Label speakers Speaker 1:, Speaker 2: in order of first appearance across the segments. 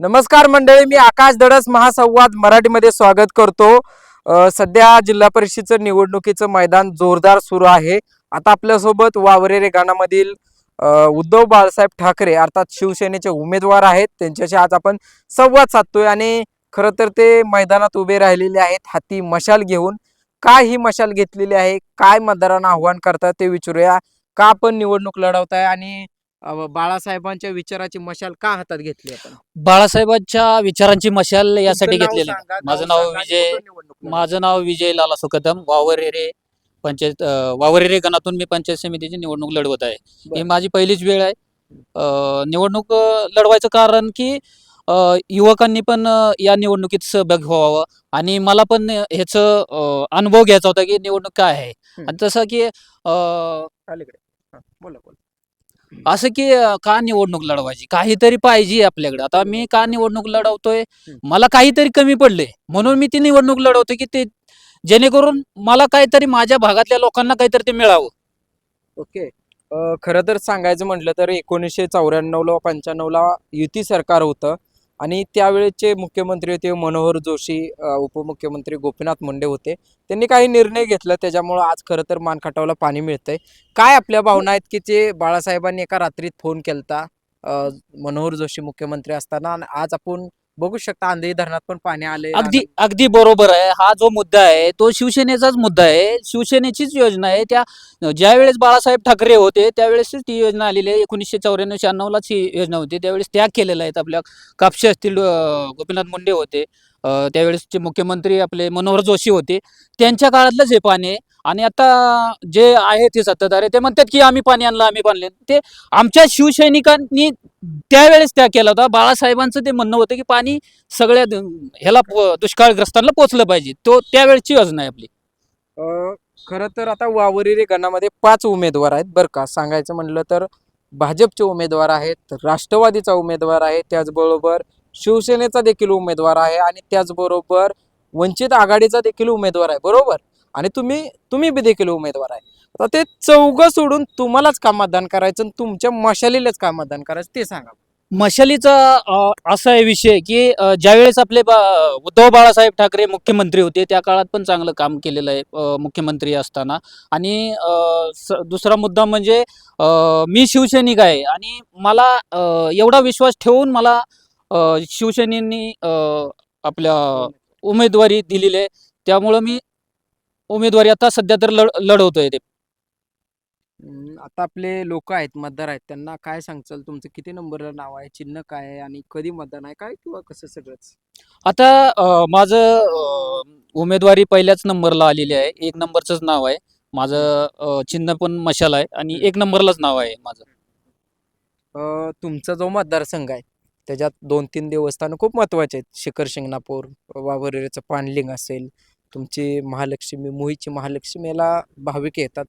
Speaker 1: नमस्कार मंडळी मी आकाश धडस महासंवाद मराठीमध्ये स्वागत करतो. सध्या जिल्हा परिषदचं निवडणुकीचं मैदान जोरदार सुरू आहे. आता आपल्यासोबत वावरे रेगाणामधील उद्धव बाळासाहेब ठाकरे अर्थात शिवसेनेचे उमेदवार आहेत. त्यांच्याशी आज आपण संवाद साधतोय आणि खरं तर ते मैदानात उभे राहिलेले आहेत हाती मशाल घेऊन. काय ही मशाल घेतलेली आहे? काय मतदारांना आव्हान करतात ते विचारूया. का आपण निवडणूक लढवताय आणि बाळासाहेबांच्या विचाराची मशाल का हातात घेतली आपण?
Speaker 2: बाळासाहेबांच्या विचारांची मशाल यासाठी घेतलेली. माझं नाव विजय? माझं नाव विजय लाला सुकदम वावरेरे पंचायत वावरेरे गणातून मी पंचायत समितीची निवडणूक लढवत आहे. ही. माझी पहिलीच वेळ आहे. निवडणूक लढवायचं कारण की युवकांनी पण या निवडणुकीत सहभाग व्हावं. आणि मला पण ह्याचं अनुभव घ्यायचा होता की निवडणूक काय आहे. आणि तसं की
Speaker 1: बोला बोला.
Speaker 2: असं की अं, का निवडणूक लढवायची? काहीतरी पाहिजे आपल्याकडे. आता मी का निवडणूक लढवतोय. मला काहीतरी कमी पडले म्हणून मी ती निवडणूक लढवतोय की ते जेणेकरून मला काहीतरी माझ्या भागातल्या लोकांना काहीतरी ते मिळावं.
Speaker 1: ओके. अ, खरं तर सांगायचं म्हटलं तर एकोणीसशे चौऱ्याण्णवला पंच्याण्णवला युती सरकार होतं. आणि त्यावेळेचे मुख्यमंत्री होते मनोहर जोशी उपमुख्यमंत्री गोपीनाथ मुंडे होते. त्यांनी काही निर्णय घेतला त्याच्यामुळं आज खरं तर मानखटावला पाणी मिळतंय. काय आपल्या भावना आहेत की ते बाळासाहेबांनी एका रात्रीत फोन केलता मनोहर जोशी मुख्यमंत्री असताना? आणि आज आपण बघू शकता आंधळी धरणात पण पाणी आले
Speaker 2: अगदी अगदी बरोबर आहे. हा जो मुद्दा आहे तो शिवसेनेचाच मुद्दा आहे. शिवसेनेचीच योजना आहे. त्या ज्या वेळेस बाळासाहेब ठाकरे होते त्यावेळेसच ती योजना आलेली आहे. एकोणीसशे चौऱ्याण्णव शहाण्णवलाच ही योजना होती. त्यावेळेस त्याग केलेला आहेत आपल्या कापसे असतील गोपीनाथ मुंडे होते. त्यावेळेसचे मुख्यमंत्री आपले मनोहर जोशी होते त्यांच्या काळातलंच हे पाणी आहे. आणि आता जे आहे ते सत्ताधारे ते म्हणतात की आम्ही पाणी आणलं आम्ही बांधले ते आमच्या शिवसैनिकांनी त्यावेळेस त्या केला होता. बाळासाहेबांचं ते म्हणणं होतं की पाणी सगळ्या ह्याला दुष्काळग्रस्तांना पोचलं पाहिजे. तो त्यावेळेसची योजना आहे आपली.
Speaker 1: खरं तर आता वावरिरे गणामध्ये पाच उमेदवार आहेत बरं का. सांगायचं म्हणलं तर भाजपचे उमेदवार आहेत राष्ट्रवादीचा उमेदवार आहे त्याचबरोबर शिवसेनेचा देखील उमेदवार आहे आणि त्याचबरोबर वंचित आघाडीचा देखील उमेदवार आहे बरोबर? आणि तुम्ही तुम्ही बी देखील उमेदवार आहे. आता ते चौघं सोडून तुम्हालाच का मतदान करायचं आणि तुमच्या मशालीलाच का मतदान करायचं ते सांगा.
Speaker 2: मशालीचा असा आहे विषय की ज्यावेळेस आपले बा- उद्धव बाळासाहेब ठाकरे मुख्यमंत्री होते त्या काळात पण चांगलं काम केलेलं आहे मुख्यमंत्री असताना. आणि दुसरा मुद्दा म्हणजे मी शिवसैनिक आहे आणि मला एवढा विश्वास ठेवून मला शिवसेनेनी आपल्या उमेदवारी दिलेली आहे. त्यामुळं मी उमेदवारी आता सध्या तर लढ लढवतोय ते.
Speaker 1: आता आपले लोक आहेत मतदार आहेत त्यांना काय सांगचाल तुमचं? किती नंबरला नाव आहे चिन्ह काय आहे आणि कधी मतदान आहे काय किंवा कसं सगळंच?
Speaker 2: आता माझं उमेदवारी पहिल्याच नंबरला आलेली आहे. एक नंबरचंच नाव आहे. माझं चिन्ह पण मशाल आहे आणि एक नंबरलाच नाव आहे माझं.
Speaker 1: तुमचा जो मतदारसंघ आहे त्याच्यात दोन तीन देवस्थानं खूप महत्त्वाचे आहेत. शिखर शिंगणापूर वावरेचं पाणलिंग असेल तुमची महालक्ष्मी मोहीची महालक्ष्मीला भाविक येतात.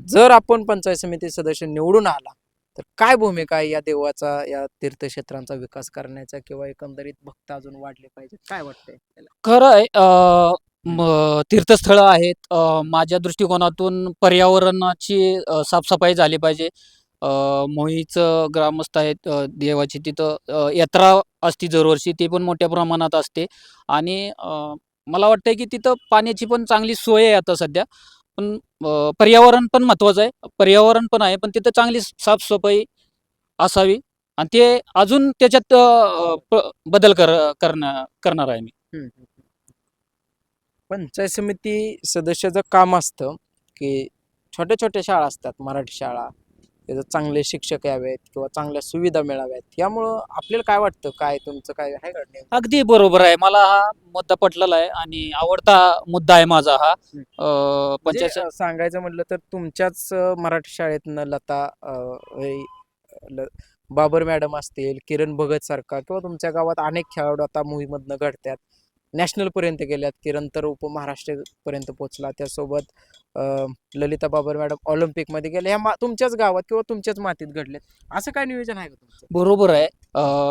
Speaker 1: जर आपण पंचायत समिती सदस्य निवडून आला तर काय भूमिका आहे या देवाचा या तीर्थक्षेत्रांचा विकास करण्याचा किंवा एकंदरीत भक्त अजून वाढले पाहिजे काय वाटतंय
Speaker 2: खरं आहे तीर्थस्थळं आहेत. माझ्या दृष्टिकोनातून पर्यावरणाची साफसफाई झाली पाहिजे. मोहीचं ग्रामस्थ आहेत देवाची तिथं यात्रा असते दरवर्षी ती पण मोठ्या प्रमाणात असते. आणि मला वाटतंय की तिथं पाण्याची पण चांगली सोय आहे आता सध्या. पण पर्यावरण पण महत्त्वाचं आहे. पर्यावरण पण आहे पण तिथं चांगली साफसफाई असावी. आणि ते अजून त्याच्यात बदल कर करणार करणार आहे मी.
Speaker 1: पंचायत समिती सदस्याचं काम असतं की छोट्या छोट्या शाळा असतात मराठी शाळा. त्याचं चांगले शिक्षक यावेत किंवा चांगल्या सुविधा मिळाव्यात. यामुळं आपल्याला काय वाटतं? काय तुमचं काय आहे? का नाही?
Speaker 2: अगदी बरोबर आहे. मला हा मुद्दा पटलेला आहे आणि आवडता मुद्दा आहे माझा हा. अ,
Speaker 1: म्हणजे,
Speaker 2: पंचायत
Speaker 1: अं, सांगायचं म्हटलं तर तुमच्याच अं, मराठी शाळेतनं लता अं, हे, ल- बाबर मॅडम असतील किरण भगत सारखा किंवा तुमच्या गावात अनेक खेळाडू आता मोहीमधनं घडतात. नॅशनल पर्यंत गेल्यात. किरण तर उपमहाराष्ट्र पर्यंत पोहोचला. त्यासोबत ललिता बाबर मॅडम ऑलिम्पिकमध्ये गेल्या ह्या मा- तुमच्याच गावात किंवा तुमच्याच मातीत घडलेत. असं काय नियोजन आहे का
Speaker 2: बरोबर आहे.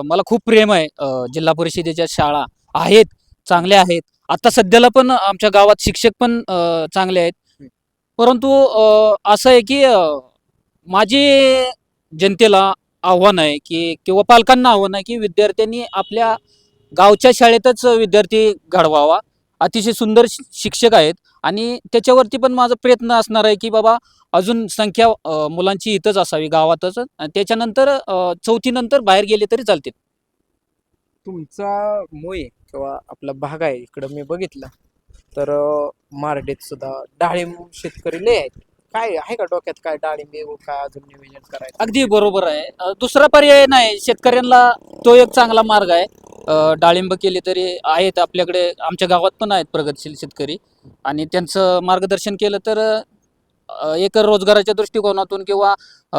Speaker 2: मला खूप प्रेम आहे. जिल्हा परिषदेच्या शाळा आहेत चांगल्या आहेत. आता सध्याला पण आमच्या गावात शिक्षक पण चांगले आहेत. परंतु असं आहे की माझी जनतेला आव्हान आहे की किंवा पालकांना आव्हान आहे की विद्यार्थ्यांनी आपल्या गावच्या शाळेतच विद्यार्थी घडवावा. अतिशय सुंदर शिक्षक आहेत आणि त्याच्यावरती पण माझा प्रयत्न असणार आहे की बाबा अजून संख्या मुलांची इथंच असावी गावातच. आणि त्याच्यानंतर चौथीनंतर बाहेर गेले तरी चालतील.
Speaker 1: तुमचा मोय किंवा आपला भाग आहे इकडं मी बघितला. तर मारडेत सुद्धा डाळिंब शेतकरी लय आहेत. काय आहे का डोक्यात काय डाळिंब काय अजून नियोजन करायचं?
Speaker 2: अगदी बरोबर आहे. दुसरा पर्याय नाही. शेतकऱ्यांना तो एक चांगला मार्ग आहे. डाळिंब केले तरी आहेत आपल्याकडे आमच्या गावात पण आहेत प्रगतशील शेतकरी. आणि त्यांचं मार्गदर्शन केलं तर अ, एक रोजगाराच्या दृष्टिकोनातून किंवा अ,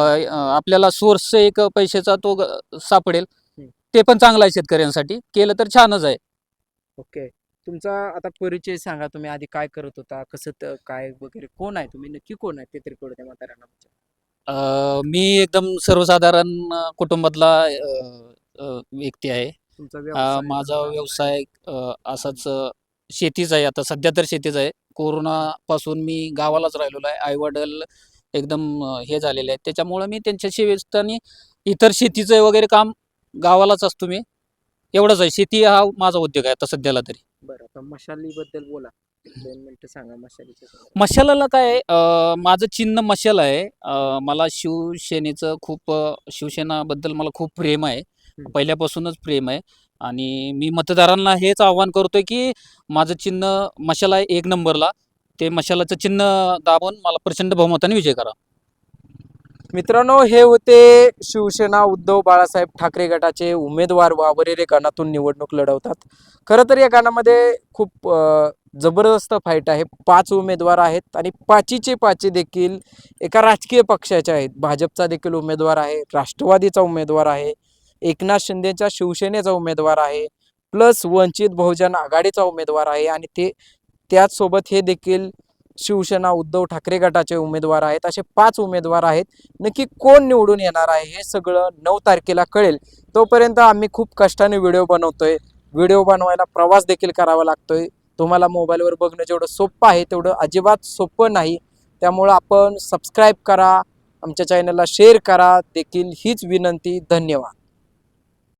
Speaker 2: आपल्याला सोर्स एक पैशाचा तो ग- सापडेल.
Speaker 1: हम्म.
Speaker 2: ते पण चांगलं आहे शेतकऱ्यांसाठी. केलं तर छानच आहे.
Speaker 1: ओके. तुमचा आता परिचय सांगा तुम्ही आधी काय करत होता कसं त- काय वगैरे कोण आहे तुम्ही? नक्की कोण आहे ते तरी कळू द्या म्हाताऱ्यांना
Speaker 2: अ, मी एकदम सर्वसाधारण अ, कुटुंबातला अ, अ, व्यक्ती आहे.
Speaker 1: तुमचा
Speaker 2: माझा व्यवसाय असाच शेतीच आहे. आता सध्या तर शेतीच आहे. कोरोनापासून मी गावालाच राहिलेलो आहे. आईवडील एकदम हे झालेले आहेत. त्याच्यामुळं मी त्यांच्या सेवेस्थानी इतर शेतीचं वगैरे काम गावालाच असतो मी. एवढंच आहे. शेती हा माझा उद्योग आहे आता सध्याला तरी.
Speaker 1: बरं आता मशाली बद्दल बोला. दोन मिनिटं सांगा मशालीचं.
Speaker 2: मशालाला काय आहे, माझं चिन्ह मशाल आहे. मला शिवसेनेचं खूप शिवसेनाबद्दल मला खूप प्रेम आहे. पहिल्यापासूनच प्रेम आहे. आणि मी मतदारांना हेच आव्हान करतोय की माझं चिन्ह मशाल आहे एक नंबरला ते मशालाचं चिन्ह दाबून मला प्रचंड बहुमताने विजय करा.
Speaker 1: मित्रांनो हे होते शिवसेना उद्धव बाळासाहेब ठाकरे गटाचे उमेदवार वावरेरे गणातून निवडणूक लढवतात. खरं तर या गणामध्ये खूप जबरदस्त फाईट आहे. पाच उमेदवार आहेत आणि पाचीचे पाची देखील एका राजकीय पक्षाचे आहेत. भाजपचा देखील उमेदवार आहे राष्ट्रवादीचा उमेदवार आहे. एकनाथ शिंदेच्या शिवसेनेचा उमेदवार आहे. प्लस वंचित बहुजन आघाडीचा उमेदवार आहे आणि ते त्याचसोबत हे देखील शिवसेना उद्धव ठाकरे गटाचे उमेदवार आहेत. असे पाच उमेदवार आहेत. नक्की कोण निवडून येणार आहे हे सगळं नऊ तारखेला कळेल. तोपर्यंत आम्ही खूप कष्टाने व्हिडिओ बनवतोय. व्हिडिओ बनवायला प्रवास देखील करावा लागतोय. तुम्हाला मोबाईलवर बघणं जेवढं सोपं आहे तेवढं अजिबात सोपं नाही. त्यामुळं आपण सबस्क्राईब करा आमच्या चॅनलला शेअर करा. देखील हीच विनंती. धन्यवाद.